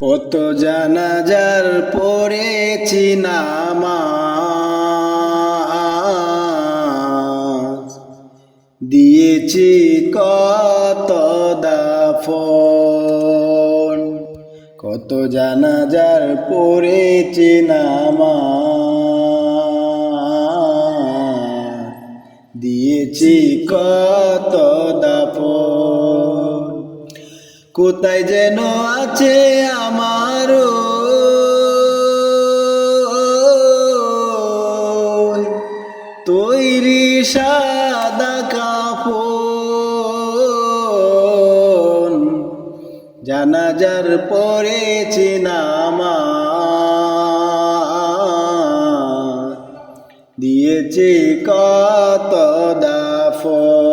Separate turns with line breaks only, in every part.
কত জানাজার পড়েছি নামাজ। দিয়েছি কত দাফন। কত জানাজার পড়েছি নামাজ। দিয়েছি কত দাফন। কোথায় যেন আছে আমার তৈরি সাদা কাপন জানাজার পরেছি নামা দিয়েছি কত দাফন।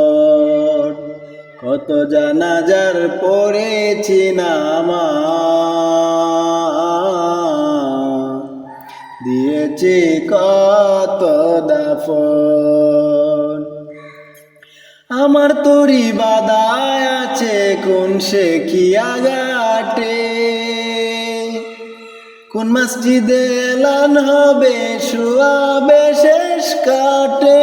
কত জানাজার পড়েছি নামা দিয়েছি কত দাফন। আমার তরি বাদায় আছে, কোন সে কি আগাটে কোন মসজিদে এলান হবে শুয়াবে শেষ কাটে।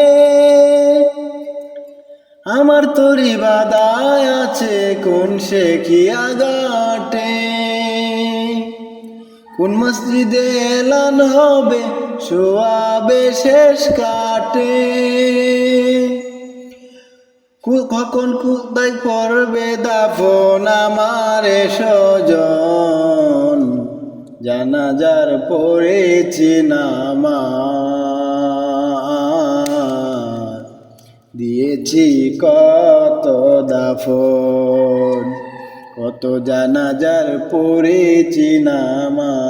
আমার তরি বাদায় আছে, কোন সে কি আগাটে কোন মসজিদে এলান হবে শোয়াবে শেষ কাটে? কখন কোথায় পড়বে দাফন আমার সজন জানাজার পড়েছি নামাজ। দিয়েছি কত দাফন কত জানাজার পড়েছি নামা